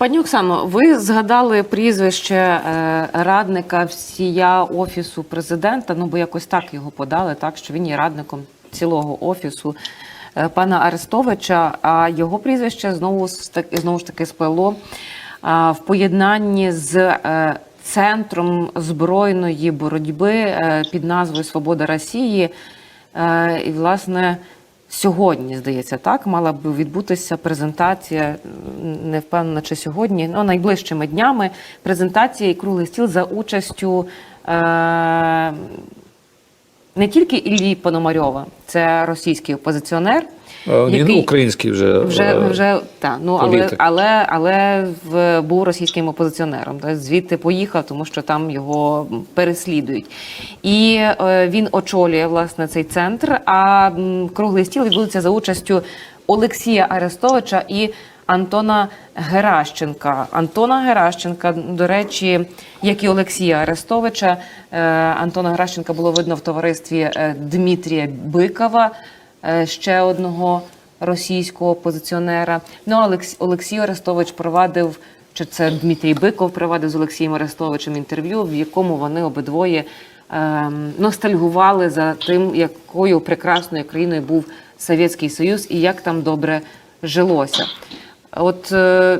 Пані Оксано, ви згадали прізвище е, радника всія офісу президента. Ну бо якось так його подали, так що він є радником цілого офісу е, пана Арестовича. А його прізвище знову знову ж таки сплело а, в поєднанні з е, центром збройної боротьби під назвою Свобода Росії. І власне. Сьогодні, здається, так мала б відбутися презентація. Не впевнена, чи сьогодні, ну найближчими днями. Презентація і круглий стіл за участю е- не тільки Іллі Пономарьова, це російський опозиціонер, який український вже. вже е, вже та ну але політик. але але в був російським опозиціонером. Та звідти поїхав, тому що там його переслідують. І е, він очолює власне цей центр. А м, круглий стіл відбудеться за участю Олексія Арестовича і. Антона Геращенка. Антона Геращенка, до речі, як і Олексія Арестовича, е, Антона Геращенка було видно в товаристві е, Дмитрія Бикова, е, ще одного російського опозиціонера. Ну Олекс- Олексій Арестович провадив, чи це Дмитрій Биков провадив з Олексієм Арестовичем інтерв'ю, в якому вони обидвоє ем, ностальгували за тим, якою прекрасною країною був Совєтський Союз і як там добре жилося. От е,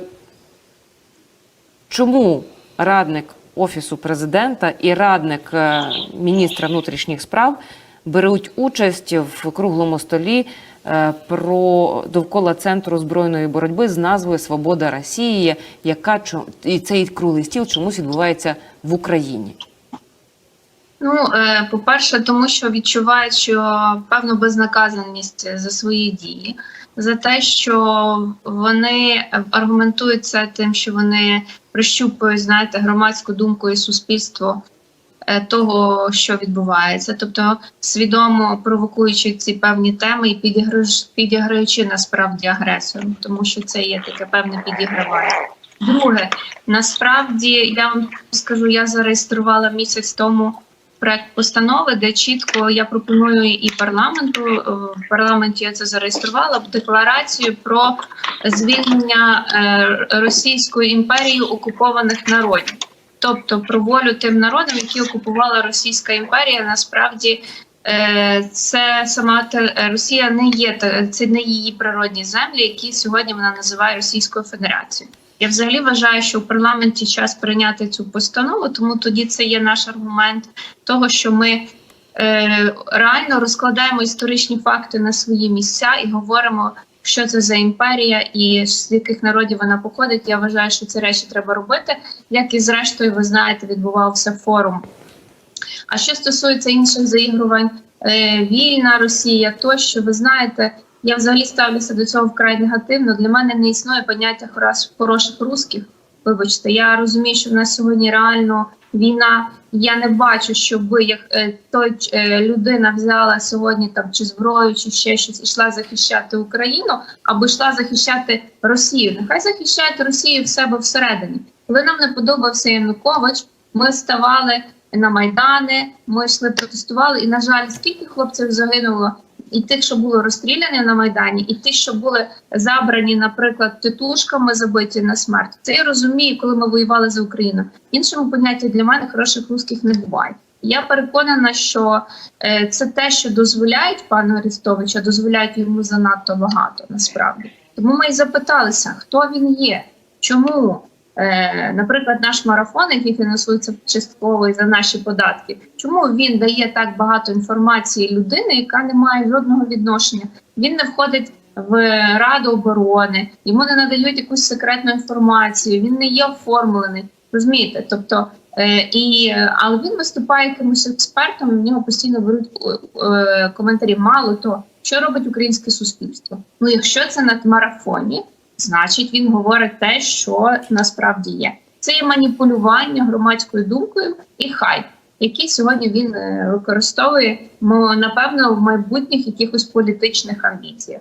чому радник офісу президента і радник е, міністра внутрішніх справ беруть участь в круглому столі е, про довкола центру збройної боротьби з назвою Свобода Росії, яка і цей круглий стіл чомусь відбувається в Україні? Ну, е, по-перше, тому що відчувають, що певну безнаказаність за свої дії, за те, що вони аргументують це тим, що вони прищупують, знаєте, громадську думку і суспільство того, що відбувається, тобто свідомо провокуючи ці певні теми і підіграючи, насправді агресором, тому що це є таке певне підігравання. Друге, насправді я вам скажу, я зареєструвала місяць тому проект постанови, де чітко я пропоную і парламенту е, в парламенті я це зареєструвала декларацію про звільнення е, Російською імперією окупованих народів, тобто про волю тим народам, які окупувала Російська імперія. Насправді е, це сама Росія не є це не її природні землі, які сьогодні вона називає Російською Федерацією. Я взагалі вважаю, що в парламенті час прийняти цю постанову, тому тоді це є наш аргумент того, що ми е, реально розкладаємо історичні факти на свої місця і говоримо, що це за імперія і з яких народів вона походить. Я вважаю, що ці речі треба робити. Як і зрештою, ви знаєте, відбувався форум. А що стосується інших заігрувань, е, вільна Росія, тощо, ви знаєте, я взагалі ставлюся до цього вкрай негативно. Для мене не існує поняття хороших русських. Вибачте, я розумію, що в нас сьогодні реально війна. Я не бачу, щоб як е, той е, людина взяла сьогодні там чи зброю, чи ще щось, ішла захищати Україну, або йшла захищати Росію. Нехай захищають Росію в себе всередині. Коли нам не подобався Янукович, ми ставали на майдани, ми йшли протестували. І на жаль, скільки хлопців загинуло і тих, що були розстріляні на майдані, і ті, що були забрані, наприклад, титушками забиті на смерть. Це я розумію, коли ми воювали за Україну. Іншому понятті для мене хороших русських не буває. Я переконана, що е, це те, що дозволяють пану Арестовичу, дозволяють йому занадто багато насправді. Тому ми і запиталися, хто він є, чому. Е, наприклад, наш марафон, який фінансується частково і за наші податки, чому він дає так багато інформації людини, яка не має жодного відношення? Він не входить в раду оборони, йому не надають якусь секретну інформацію, він не є оформлений. Розумієте? Тобто, е, і але він виступає якимось експертом. В нього постійно беруть е, коментарі. Мало того, що робить українське суспільство. Ну, якщо це на марафоні, значить він говорить те, що насправді є. Це є маніпулювання громадською думкою і хайп, який сьогодні він е, використовує напевно в майбутніх якихось політичних амбіціях.